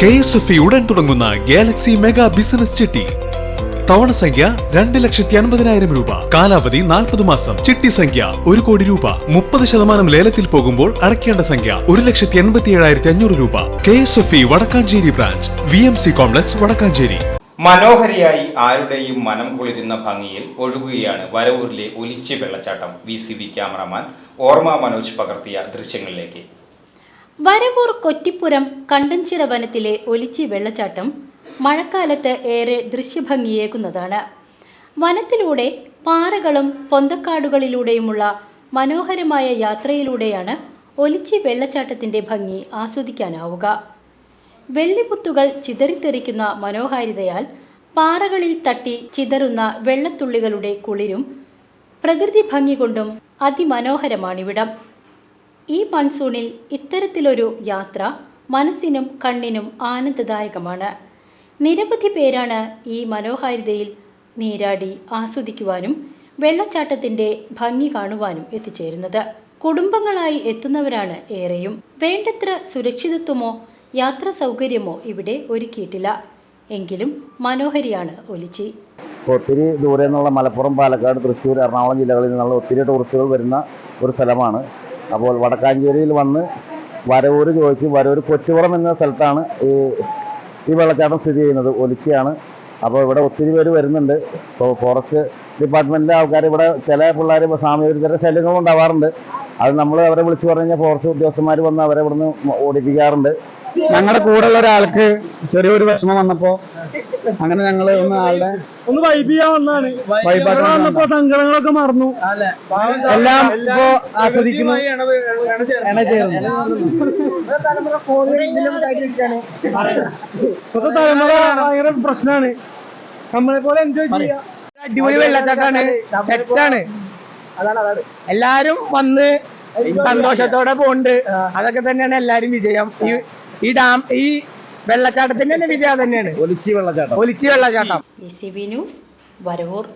K S F ഉടൻ തുടങ്ങുന്ന Galaxy mega business ചിട്ടി. തവണ സംഖ്യ രണ്ട് ലക്ഷത്തി അൻപതിനായിരം രൂപ. കാലാവധി നാൽപ്പത് മാസം. ചിട്ടി സംഖ്യ ഒരു കോടി രൂപ. മുപ്പത് ശതമാനം ലേലത്തിൽ പോകുമ്പോൾ അടയ്ക്കേണ്ട സംഖ്യ ഒരു ലക്ഷത്തി എൺപത്തി ഏഴായിരത്തി അഞ്ഞൂറ് രൂപ. K S F E Vadakkanchery branch. V M C complex Vadakkanchery. മനോഹരിയായി ആരുടെയും മനം കുളിരുന്ന ഭംഗിയിൽ ഒഴുകുകയാണ് വരവൂരിലെ ഒലിച്ച് വെള്ളച്ചാട്ടം വി സി ബി ക്യാമറമാൻ ഓർമ്മ മനോജ് പകർത്തിയ ദൃശ്യങ്ങളിലേക്ക്. വരവൂർ കൊറ്റിപ്പുരം കണ്ടൻചിറ വനത്തിലെ ഒലിച്ചി വെള്ളച്ചാട്ടം മഴക്കാലത്ത് ഏറെ ദൃശ്യഭംഗിയേകുന്നതാണ്. വനത്തിലൂടെ പാറകളും പൊന്തക്കാടുകളിലൂടെയുമുള്ള മനോഹരമായ യാത്രയിലൂടെയാണ് ഒലിച്ചി വെള്ളച്ചാട്ടത്തിന്റെ ഭംഗി ആസ്വദിക്കാനാവുക. വെള്ളിമുത്തുകൾ ചിതറിത്തെറിക്കുന്ന മനോഹാരിതയാൽ പാറകളിൽ തട്ടി ചിതറുന്ന വെള്ളത്തുള്ളികളുടെ കുളിരും പ്രകൃതി ഭംഗി കൊണ്ടും അതിമനോഹരമാണിവിടം. ഈ മൺസൂണിൽ ഇത്തരത്തിലൊരു യാത്ര മനസ്സിനും കണ്ണിനും ആനന്ദദായകമാണ്. നിരവധി പേരാണ് ഈ മനോഹാരിതയിൽ നീരാടി ആസ്വദിക്കുവാനും വെള്ളച്ചാട്ടത്തിന്റെ ഭംഗി കാണുവാനും എത്തിച്ചേരുന്നത്. കുടുംബങ്ങളായി എത്തുന്നവരാണ് ഏറെയും. വേണ്ടത്ര സുരക്ഷിതത്വമോ യാത്ര സൗകര്യമോ ഇവിടെ ഒരുക്കിയിട്ടില്ല. എങ്കിലും മനോഹരിയാണ് ഒലിച്ചി. ഒത്തിരി ദൂരെ നിന്നുള്ള മലപ്പുറം പാലക്കാട് തൃശ്ശൂർ എറണാകുളം ജില്ലകളിൽ നിന്നുള്ള ഒത്തിരി ടൂറിസ്റ്റുകൾ വരുന്ന ഒരു സ്ഥലമാണ് അപ്പോൾ വടക്കാഞ്ചേരിയിൽ വന്ന് വരവൂർ ചോദിച്ച് വരവൂർ കൊച്ചുപുറം എന്ന സ്ഥലത്താണ് ഈ ഈ വെള്ളച്ചാട്ടം സ്ഥിതി ചെയ്യുന്നത്. ഒലിച്ചയാണ്. അപ്പോൾ ഇവിടെ ഒത്തിരി പേര് വരുന്നുണ്ട്. ഇപ്പോൾ ഫോറസ്റ്റ് ഡിപ്പാർട്ട്മെന്റിലെ ആൾക്കാർ ഇവിടെ ചില പിള്ളേർ സാമൂഹിക ശല്യങ്ങളും ഉണ്ടാവാറുണ്ട്. അത് നമ്മൾ അവരെ വിളിച്ചു പറഞ്ഞു കഴിഞ്ഞാൽ ഫോറസ്റ്റ് ഉദ്യോഗസ്ഥന്മാർ വന്ന് അവരെ ഇവിടുന്ന് ഓടിപ്പിക്കാറുണ്ട്. ഞങ്ങളുടെ കൂടെ ഉള്ള ഒരാൾക്ക് ചെറിയൊരു വിഷമം വന്നപ്പോ അങ്ങനെ ഞങ്ങൾ ഒന്ന് ആളുടെ ഒന്ന് വൈബ് ചെയ്യാൻ വന്നാണ്. വന്നപ്പോ സങ്കടങ്ങളൊക്കെ മറന്നു. എല്ലാം ഇപ്പോ ആസ്വദിക്കുന്നു. ഇപ്പത്തെ തലമുറ ഭയങ്കര പ്രശ്നമാണ് നമ്മളെ പോലെ എൻജോയ് ചെയ്യാം. അടിപൊളി വെള്ളച്ചാട്ടാണ്. സെറ്റാണ്. എല്ലാരും വന്ന് സന്തോഷത്തോടെ പോണ്ട്. അതൊക്കെ തന്നെയാണ് എല്ലാരും വിജയം. ഈ ഈ ഡാം ഈ വെള്ളച്ചാട്ടത്തിന്റെ തന്നെ വിജയം തന്നെയാണ്. ഒലിച്ചി വെള്ളച്ചാട്ടം. ഒലിച്ചി വെള്ളച്ചാട്ടം. ന്യൂസ് വരവൂർ.